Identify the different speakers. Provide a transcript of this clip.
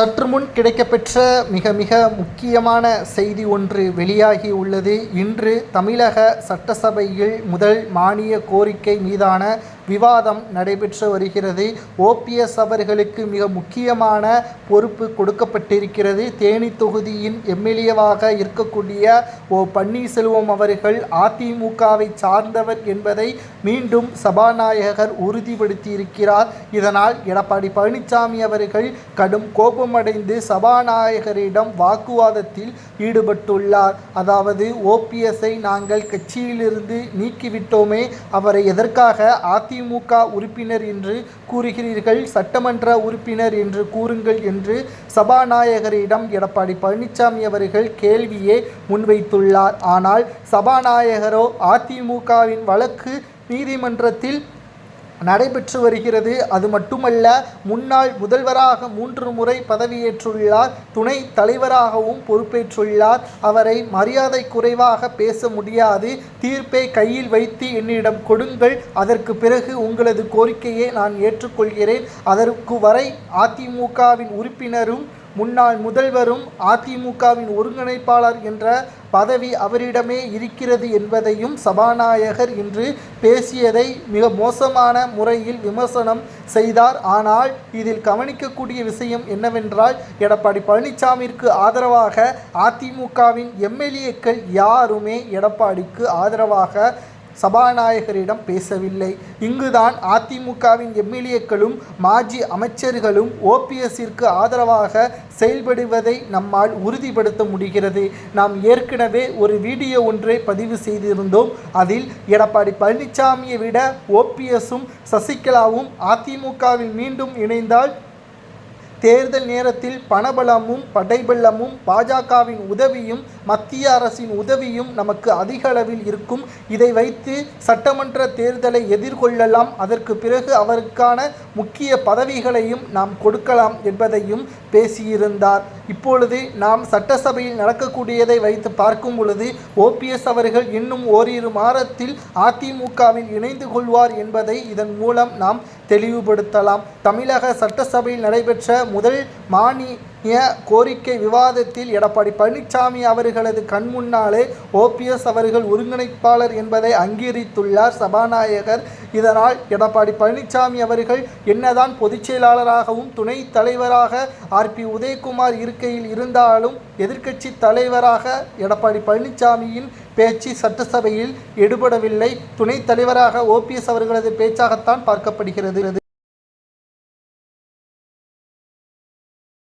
Speaker 1: சற்று முன் கிடைக்கப்பெற்ற மிக மிக முக்கியமான செய்தி ஒன்று வெளியாகி உள்ளது. இன்று தமிழக சட்டசபையில் முதல் மானிய கோரிக்கை மீதான விவாதம் நடைபெற்று வருகிறது. ஓபிஎஸ் அவர்களுக்கு மிக முக்கியமான பொறுப்பு கொடுக்கப்பட்டிருக்கிறது. தேனி தொகுதியின் எம்எல்ஏவாக இருக்கக்கூடிய ஓ பன்னீர்செல்வம் அவர்கள் அதிமுகவை சார்ந்தவர் என்பதை மீண்டும் சபாநாயகர் உறுதிப்படுத்தியிருக்கிறார். இதனால் எடப்பாடி பழனிசாமி அவர்கள் கடும் கோபமடைந்து சபாநாயகரிடம் வாக்குவாதத்தில் ஈடுபட்டுள்ளார். அதாவது ஓபிஎஸ்ஐ நாங்கள் கட்சியிலிருந்து நீக்கிவிட்டோமே அவரை எதற்காக அதிமுக உறுப்பினர் என்று கூறுகிறீர்கள் சட்டமன்ற உறுப்பினர் என்று கூறுங்கள் என்று சபாநாயகரிடம் எடப்பாடி பழனிசாமி அவர்கள் கேள்வியே முன்வைத்துள்ளார். ஆனால் சபாநாயகரோ அதிமுகவின் வழக்கு நீதிமன்றத்தில் நடைபெற்று வருகிறது. அது மட்டுமல்ல முன்னாள் முதல்வராக மூன்று முறை பதவியேற்றுள்ளார். துணை தலைவராகவும் பொறுப்பேற்றுள்ளார். அவரை மரியாதை குறைவாக பேச முடியாது. தீர்ப்பை கையில் வைத்து என்னிடம் கொடுங்கள். அதற்கு பிறகு உங்களது கோரிக்கையை நான் ஏற்றுக்கொள்கிறேன். அதற்கு வரை அதிமுகவின் உறுப்பினரும் முன்னாள் முதல்வரும் அதிமுகவின் ஒருங்கிணைப்பாளர் என்ற பதவி அவரிடமே இருக்கிறது என்பதையும் சபாநாயகர் இன்று பேசியதை மிக மோசமான முறையில் விமர்சனம் செய்தார். ஆனால் இதில் கவனிக்கக்கூடிய விஷயம் என்னவென்றால் எடப்பாடி பழனிசாமிற்கு ஆதரவாக அதிமுகவின் எம்எல்ஏக்கள் யாருமே எடப்பாடிக்கு ஆதரவாக சபாநாயகரிடம் பேசவில்லை. இங்குதான் அதிமுகவின் எம்எல்ஏக்களும் மாஜி அமைச்சர்களும் ஓபிஎஸ்ஸிற்கு ஆதரவாக செயல்படுவதை நம்மால் உறுதிப்படுத்த முடிகிறது. நாம் ஏற்கனவே ஒரு வீடியோ ஒன்றை பதிவு செய்திருந்தோம். அதில் எடப்பாடி பழனிசாமியை விட ஓபிஎஸும் சசிகலாவும் அதிமுகவில் மீண்டும் இணைந்தால் தேர்தல் நேரத்தில் பணபலமும் படைபலமும் பாஜகவின் உதவியும் மத்திய அரசின் உதவியும் நமக்கு அதிக அளவில் இருக்கும். இதை வைத்து சட்டமன்ற தேர்தலை எதிர்கொள்ளலாம். அதற்கு பிறகு அவருக்கான முக்கிய பதவிகளையும் நாம் கொடுக்கலாம் என்பதையும் பேசியிருந்தார். இப்பொழுது நாம் சட்டசபையில் நடக்கக்கூடியதை வைத்து பார்க்கும் பொழுது ஓபிஎஸ் அவர்கள் இன்னும் ஓரிரு மாதத்தில் அதிமுகவில் இணைந்து கொள்வார் என்பதை இதன் மூலம் நாம் தெளிவுபடுத்தலாம். தமிழக சட்டசபையில் நடைபெற்ற முதல் மானிய கோரிக்கை விவாதத்தில் எடப்பாடி பழனிசாமி அவர்களது கண் முன்னாலே ஓபிஎஸ் அவர்கள் ஒருங்கிணைப்பாளர் என்பதை அங்கீகரித்துள்ளார் சபாநாயகர். இதனால் எடப்பாடி பழனிசாமி அவர்கள் என்னதான் பொதுச் செயலாளராகவும் துணை தலைவராக ஆர்பி உதயகுமார் இருக்கையில் இருந்தாலும் எதிர்க்கட்சி தலைவராக எடப்பாடி பழனிசாமியின் பேச்சு சட்டசபையில் எடுபடவில்லை. துணைத் தலைவராக ஓபிஎஸ் அவர்களது பேச்சாகத்தான் பார்க்கப்படுகிறது.